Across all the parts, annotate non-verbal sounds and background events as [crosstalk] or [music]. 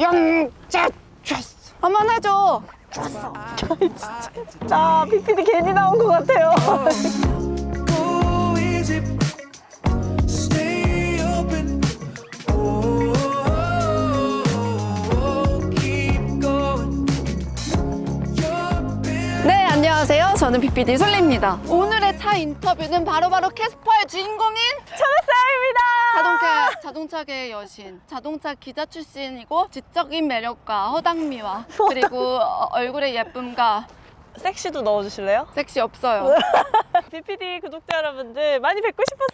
영자 줬어. 한 번 해줘. 자, PPD 괜히 나온 것 같아요. 안녕하세요. 저는 BPD 솔리입니다. 오늘의 차 인터뷰는 바로바로 캐스퍼의 주인공인 천사입니다. 자동차, 자동차계의 여신, 자동차 기자 출신이고 지적인 매력과 허당미와 [laughs] 그리고 어, 얼굴의 예쁨과 섹시도 넣어주실래요? 섹시 없어요. [laughs] BPD 구독자 여러분들 많이 뵙고 싶었어요.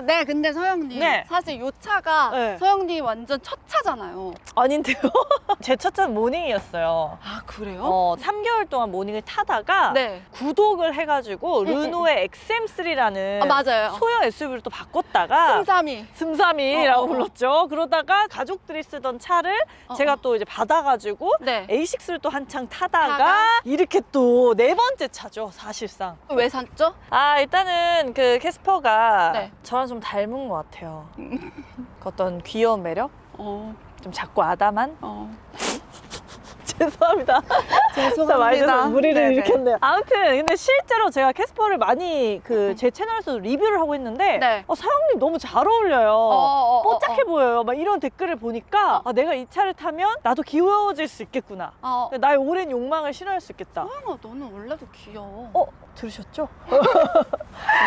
아, 네, 근데 서영님 네. 사실 이 차가 네. 서영님 완전 첫 차잖아요. 아닌데요? [laughs] 제 첫 차는 모닝이었어요. 아 그래요? 어, 3개월 동안 모닝을 타다가 네. 구독을 해가지고 응, 응, 르노의 XM3라는 아 맞아요. 소형 SUV를 또 바꿨다가 승삼이. 슴삼이라고 어, 어, 어. 불렀죠. 그러다가 가족들이 쓰던 차를 어, 제가 어. 또 이제 받아가지고 네. A6를 또 한창 타다가 타다가? 이렇게 또 네 번째 차죠, 사실상. 왜 샀죠? 아, 일단은 그 캐스퍼가 네. 저랑 좀 닮은 것 같아요. 그 [laughs] 어떤 귀여운 매력? 어, 좀 작고 아담한? 어. [laughs] 죄송합니다. [laughs] 해서 무리를 네네. 일으켰네요. 아무튼 근데 실제로 제가 캐스퍼를 많이 그 제 채널에서도 리뷰를 하고 있는데 네. 어, 사장님 너무 잘 어울려요. 어, 어, 어, 뽀짝해 어. 보여요. 막 이런 댓글을 보니까 아, 내가 이 차를 타면 나도 귀여워질 수 있겠구나. 어. 나의 오랜 욕망을 실현할 수 있겠다. 서영아 너는 원래도 귀여워. 어 들으셨죠?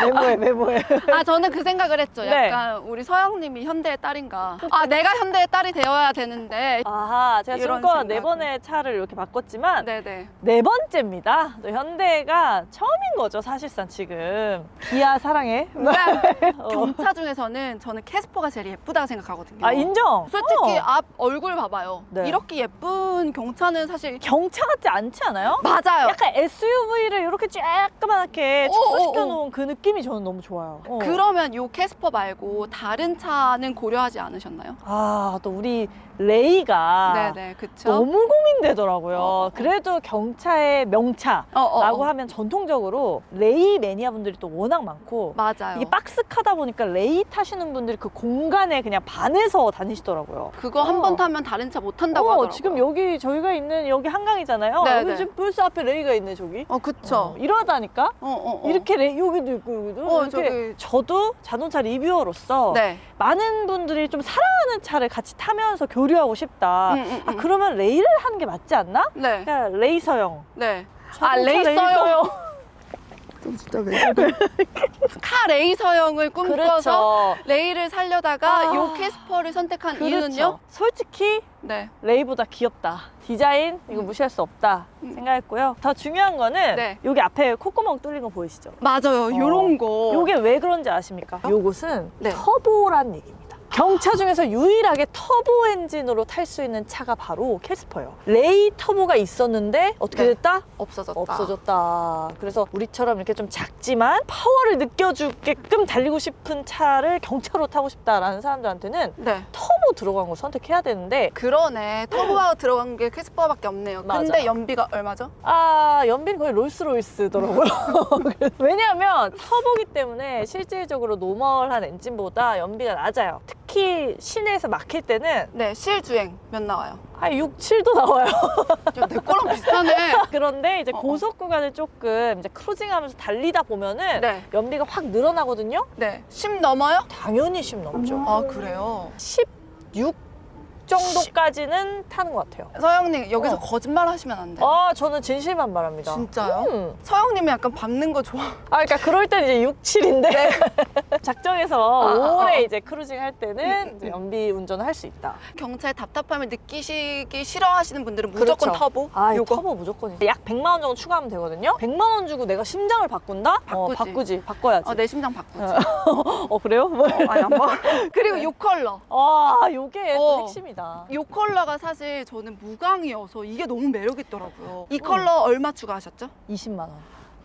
메모해 메모해. 아 저는 그 생각을 했죠. 네. 약간 우리 서영님이 현대의 딸인가. 아 내가 현대의 딸이 되어야 되는데. 아하 제가 이런 지금껏 네. 번의 차를 이렇게 바꿨지만 네네. 네 번째입니다. 또 현대가 처음인 거죠 사실상 지금. 기아 사랑해. 어. [laughs] 경차 중에서는 저는 캐스퍼가 제일 예쁘다고 생각하거든요. 아 인정. 솔직히 어. 앞 얼굴 봐봐요. 네. 이렇게 예쁜 경차는 사실 경차 같지 않지 않아요? 맞아요. 약간 SUV를 이렇게 쬐끄만하게 어, 어, 축소시켜 어. 놓은 그 느낌이 저는 너무 좋아요. 어. 그러면 요 캐스퍼 말고 다른 차는 고려하지 않으셨나요? 아, 또 우리 레이가 네네, 그쵸. 너무 고민되더라고요. 어, 어. 그래도 경차의 명차라고 어, 어, 어. 하면 전통적으로 레이 매니아 분들이 또 워낙 많고 맞아요. 이게 박스카다 보니까 레이 타시는 분들이 그 공간에 그냥 반해서 다니시더라고요. 그거 한 어. 번 타면 다른 차 못 탄다고 어, 하더라고요. 지금 여기 저희가 있는 여기 한강이잖아요. 네, 여기 네. 지금 벌써 앞에 레이가 있네 저기. 어, 그쵸. 어, 이러다니까 어, 어, 어. 이렇게 레이 여기도 있고 여기도 어, 이렇게 저기. 저도 자동차 리뷰어로서 네. 많은 분들이 좀 사랑하는 차를 같이 타면서 교류하고 싶다. 음, 음, 아 음. 그러면 레이를 하는 게 맞지 않나? 네. 그냥 레이서형. 네. 아, 자동차 레이서 형. [laughs] 카 레이서형을 꿈꿔서 그렇죠. 레이를 살려다가 아. 요 캐스퍼를 선택한 그렇죠. 이유는요? 솔직히 네. 레이보다 귀엽다. 디자인 이거 무시할 수 없다 음. 생각했고요. 더 중요한 거는 네. 여기 앞에 콧구멍 뚫린 거 보이시죠? 맞아요. 요런 거. 요게 왜 그런지 아십니까? 요것은 네. 터보란 얘기입니다. 경차 중에서 유일하게 터보 엔진으로 탈 수 있는 차가 바로 캐스퍼예요. 레이 터보가 있었는데 어떻게 네. 됐다? 없어졌다. 없어졌다. 그래서 우리처럼 이렇게 좀 작지만 파워를 느껴주게끔 달리고 싶은 차를 경차로 타고 싶다라는 사람들한테는 네. 터보 들어간 걸 선택해야 되는데 그러네. 터보가 들어간 게 캐스퍼밖에 없네요. 맞아. 근데 연비가 얼마죠? 아 연비는 거의 롤스로이스더라고요. [laughs] 왜냐하면 터보기 때문에 실질적으로 노멀한 엔진보다 연비가 낮아요. 특히 시내에서 막힐 때는 네. 실주행 몇 나와요? 한 6, 7도 나와요. 야, 내 거랑 비슷하네. [laughs] 그런데 이제 어, 어. 고속 구간을 조금 이제 크루징하면서 달리다 보면은 네. 연비가 확 늘어나거든요. 네. 10 넘어요? 당연히 10 넘죠. 아, 그래요? 16 정도까지는 타는 것 같아요. 서영님, 여기서 어. 거짓말 하시면 안 돼요. 아, 저는 진실만 말합니다. 진짜요? 음. 서영님이 약간 밟는 거 좋아. 아, 그러니까 그럴 땐 이제 6, 7인데 [laughs] 작정해서 아, 아, 오래 아. 이제 크루징 할 때는 음, 음, 이제 음. 연비 운전을 할 수 있다. 경차에 답답함을 느끼시기 싫어하시는 분들은 무조건 그렇죠. 터보. 아, 이 요거. 터보 무조건이죠. 약 100만 원 정도 추가하면 되거든요. 100만 원 주고 내가 심장을 바꾼다? 어, 바꾸지. 바꾸지. 바꿔야지. 어, 내 심장 바꾸지. [laughs] 어, 그래요? 뭐. 어, 아니, 안 봐. [laughs] 그리고 요 컬러. 아, 요게 또 어. 핵심이 다. 요 컬러가 사실 저는 무광이어서 이게 너무 매력 있더라고요. 이 음. 컬러 얼마 추가하셨죠? 20만 원.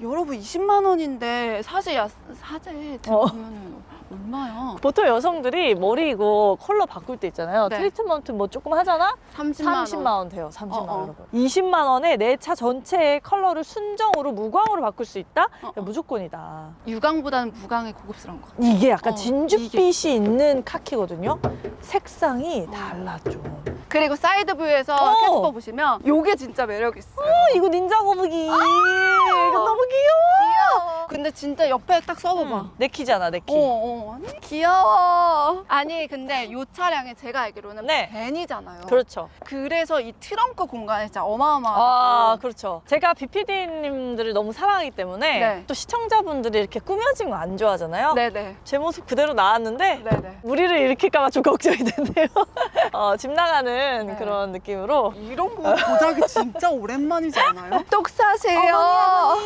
여러분 20만 원인데 사실 야, 사제 제가 어. 보면은 얼마야? 보통 여성들이 머리 이거 컬러 바꿀 때 있잖아요. 네. 트리트먼트 뭐 조금 하잖아? 30만 원. 30만 원 돼요. 30만 원. 어, 어. 여러분. 20만 원에 내 차 전체의 컬러를 순정으로 무광으로 바꿀 수 있다? 어, 어. 무조건이다. 유광보다는 무광이 고급스러운 거. 같아. 이게 약간 어, 진주빛이 있는 카키거든요. 색상이 달라 좀. 그리고 사이드 뷰에서 어. 캐스퍼 보시면 요게 진짜 매력 있어요. 어, 이거 닌자 거북이. 이거 너무 귀여워. 귀여워. 근데 진짜 옆에 딱 써봐봐. 음, 내키잖아, 내키. 어, 어. 귀여워. 아니, 근데 이 차량이 제가 알기로는 네. 벤이잖아요. 그렇죠. 그래서 이 트렁크 공간이 진짜 어마어마하다고. 아, 그렇죠. 제가 BPD님들을 너무 사랑하기 때문에 네. 또 시청자분들이 이렇게 꾸며진 거 안 좋아하잖아요. 네네. 제 모습 그대로 나왔는데 네네. 무리를 일으킬까봐 좀 [laughs] 걱정이 되네요. [laughs] 어, 집 나가는 네. 그런 느낌으로. 이런 거 도자기 진짜 오랜만이지 않아요? [laughs] 똑 사세요.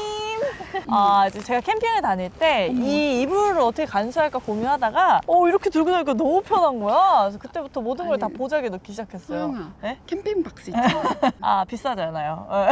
아, 이제 제가 캠핑을 다닐 때 이 이불을 어떻게 간수할까 고민하다가 어, 이렇게 들고 다니까 너무 편한 거야. 그래서 그때부터 모든 걸 다 아니, 보자기에 넣기 시작했어요. 소영아. 네? 캠핑 박스 있잖아. [laughs] 아, 비싸잖아요. 어.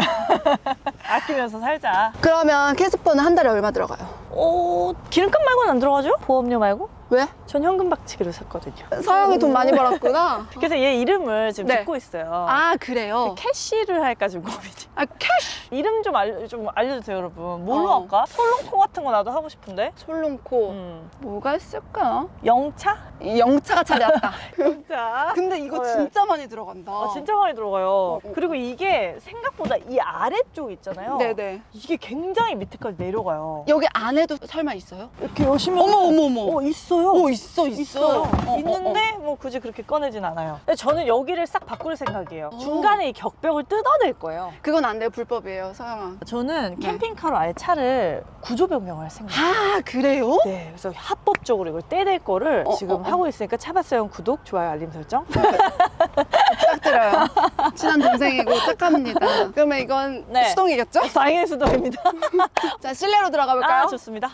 [laughs] 아끼면서 살자. 그러면 캐스퍼는 한 달에 얼마 들어가요? 어, 기름값 말고는 안 들어가죠? 보험료 말고? 왜? 전 현금 박치기로 샀거든요. 서영이 돈 많이 벌었구나. [laughs] 그래서 얘 이름을 지금 네. 짓고 있어요. 아 그래요? 캐시를 할까 지금 고민이. 아 캐시 이름 좀, 알려, 좀 알려주세요, 여러분. 뭘로 어. 할까? 솔롱코 같은 거 나도 하고 싶은데. 솔롱코 음. 뭐가 있을까? 영차? 이 영차가 차렸다. [laughs] 영차. 근데 이거 네. 진짜 많이 들어간다. 아, 진짜 많이 들어가요. 어. 그리고 이게 생각보다 이 아래쪽 있잖아요. 네네. 이게 굉장히 밑에까지 내려가요. 여기 안에도 설마 있어요? 이렇게 여시면 어머 어머 어머. 어, 있어 요. 어 있어 있어. 있어요. 어, 어, 있는데 뭐 굳이 그렇게 꺼내진 않아요. 근데 저는 여기를 싹 바꿀 생각이에요. 어. 중간에 이 격벽을 뜯어낼 거예요. 어. 그건 안 돼요 불법이에요 서영아. 저는 네. 캠핑카로 아예 차를 구조 변경할 생각이에요. 아 그래요? 네, 그래서 합법적으로 이걸 떼낼 거를 어, 지금 어, 어. 하고 있으니까 차바스형 구독, 좋아요, 알림 설정. 부탁드려요. 친한 동생이고 착합니다. 그러면 이건 네. 수동이겠죠? 당연히 수동입니다. [laughs] 자 실내로 들어가 볼까요? 아, 좋습니다.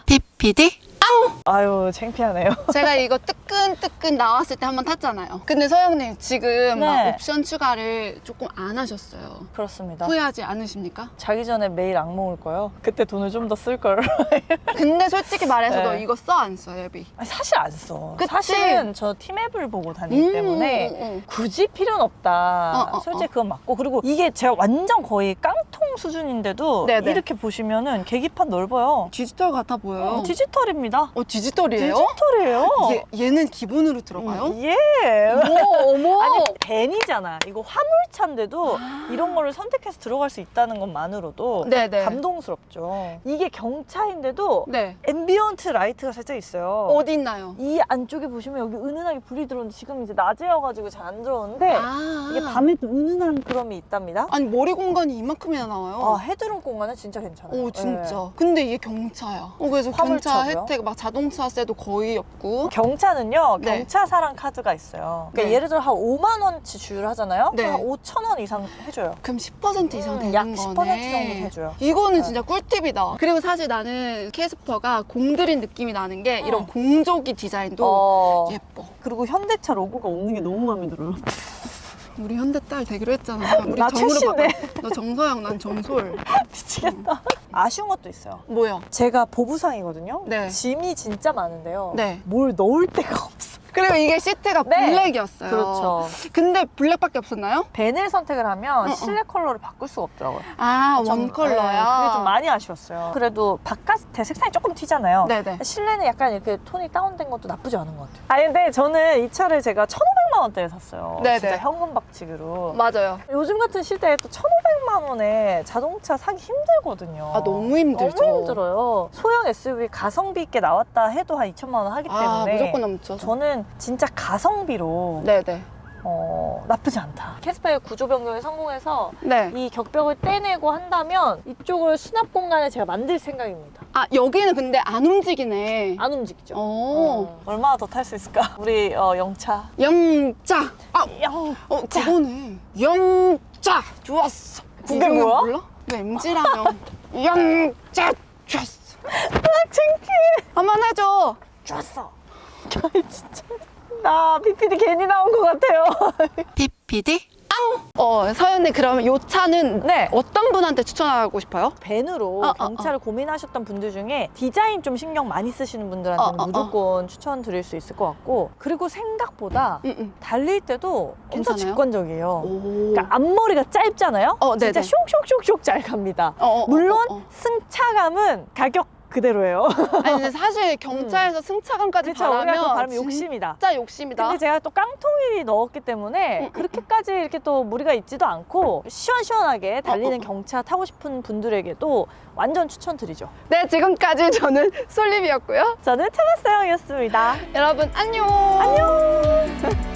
PPD 아유, 창피하네요. [laughs] 제가 이거 뜨끈뜨끈 나왔을 때 한번 탔잖아요. 근데 서영님 지금 막 네. 옵션 추가를 조금 안 하셨어요. 그렇습니다. 후회하지 않으십니까? 자기 전에 매일 악몽을 꿔요. 그때 돈을 좀 더 쓸 걸. [laughs] 근데 솔직히 말해서 너 네. 이거 써 안 써, 예비? 아니, 사실 안 써. 그치? 사실은 저 티맵을 보고 다니기 때문에 음, 음, 굳이 필요는 없다. 어, 어, 솔직히 그건 맞고 그리고 이게 제가 완전 거의 깡통 수준인데도 네네. 이렇게 보시면은 계기판 넓어요. 음. 디지털 같아 보여요. 어, 디지털입니다. 어, 디지털이에요? 디지털이에요. 얘, 얘는 기본으로 들어가요? 예. 어머, 어머. [laughs] 아니 벤이잖아. 이거 화물차인데도 아. 이런 거를 선택해서 들어갈 수 있다는 것만으로도 네네. 감동스럽죠. 이게 경차인데도 네. 앰비언트 라이트가 살짝 있어요. 어디 있나요? 이 안쪽에 보시면 여기 은은하게 불이 들어오는데 지금 이제 낮에여가지고 잘 안 들어오는데 아. 이게 밤에 또 은은한 그럼이 있답니다. 아니, 머리 공간이 이만큼이나 나와요. 아, 헤드룸 공간은 진짜 괜찮아요. 오 진짜. 네. 근데 이게 경차야. 어 그래서 경차 화물차고요? 혜택 막 자동차세도 거의 없고. 경차는요, 네. 경차사랑 카드가 있어요. 그러니까 네. 예를 들어 한 5만 원치 주유를 하잖아요. 네. 한 5천 원 이상 해줘요. 그럼 10% 이상 음, 되는 약 거네. 10% 정도 해줘요. 이거는 네. 진짜 꿀팁이다. 그리고 사실 나는 캐스퍼가 공들인 느낌이 나는 게 이런 어. 공조기 디자인도 어. 예뻐. 그리고 현대차 로고가 없는 게 너무 마음에 들어요. 우리 현대 딸 되기로 했잖아. [laughs] 우리 나 정으로. 바꿔. 너 정서영, 난 정솔. [laughs] 미치겠다. 아쉬운 것도 있어요. 뭐야? 제가 보부상이거든요. 네. 짐이 진짜 많은데요. 네. 뭘 넣을 데가 없어. 그리고 이게 시트가 네. 블랙이었어요. 그렇죠. 근데 블랙밖에 없었나요? 벤을 선택을 하면 어, 어. 실내 컬러를 바꿀 수가 없더라고요. 아, 좀, 원 컬러야. 네, 그게 좀 많이 아쉬웠어요. 그래도 바깥에 색상이 조금 튀잖아요. 네네. 실내는 약간 이렇게 톤이 다운된 것도 나쁘지 않은 것 같아요. 아니 근데 저는 이 차를 제가 1,500만 원대에 샀어요. 네네. 진짜 현금 박치기로. 맞아요. 요즘 같은 시대에 또 1,500만 원에 자동차 사기 힘들거든요. 아, 너무 힘들죠. 너무 힘들어요. 소형 SUV 가성비 있게 나왔다 해도 한 2천만 원 하기 때문에 아, 무조건 넘죠. 저는 진짜 가성비로 네네. 어, 나쁘지 않다. 캐스퍼의 구조 변경에 성공해서 네. 이 격벽을 떼내고 한다면 이쪽을 수납 공간을 제가 만들 생각입니다. 아, 여기는 근데 안 움직이네. 안 움직이죠. 오. 어, 얼마나 더 탈 수 있을까? [laughs] 우리 어, 영차. 영자. 아, 영. 어, 그거네. 영자. 좋았어. 그게 이름은 뭐야? 몰라? 너 MG라며. 영자. 좋았어. [laughs] 아, 창피해. 한번 해줘. 좋았어. 아이, 진짜. 나 PPD 괜히 나온 것 같아요. PPD 앙! 어, 서연님 그러면 이 차는 네. 어떤 분한테 추천하고 싶어요? 밴으로 어, 어, 경차를 고민하셨던 분들 중에 디자인 좀 신경 많이 쓰시는 분들한테는 어, 어, 어. 무조건 추천드릴 수 있을 것 같고 그리고 생각보다 응, 응. 달릴 때도 엄청 괜찮아요? 직관적이에요. 오. 그러니까 앞머리가 짧잖아요. 어, 진짜 네네. 쇽쇽쇽쇽 잘 갑니다. 어, 어, 어, 물론 어, 어. 승차감은 가격 그대로예요. 아니 근데 [laughs] 사실 경차에서 승차감까지 그렇죠. 우리가 바라면 바르면 욕심이다. 진짜 욕심이다. 근데 제가 또 깡통일이 넣었기 때문에 응, 응, 그렇게까지 이렇게 또 무리가 있지도 않고 시원시원하게 달리는 어, 어. 경차 타고 싶은 분들에게도 완전 추천드리죠. 네 지금까지 저는 솔림이었고요. 저는 차바사영이었습니다. 여러분 안녕. 안녕. [laughs]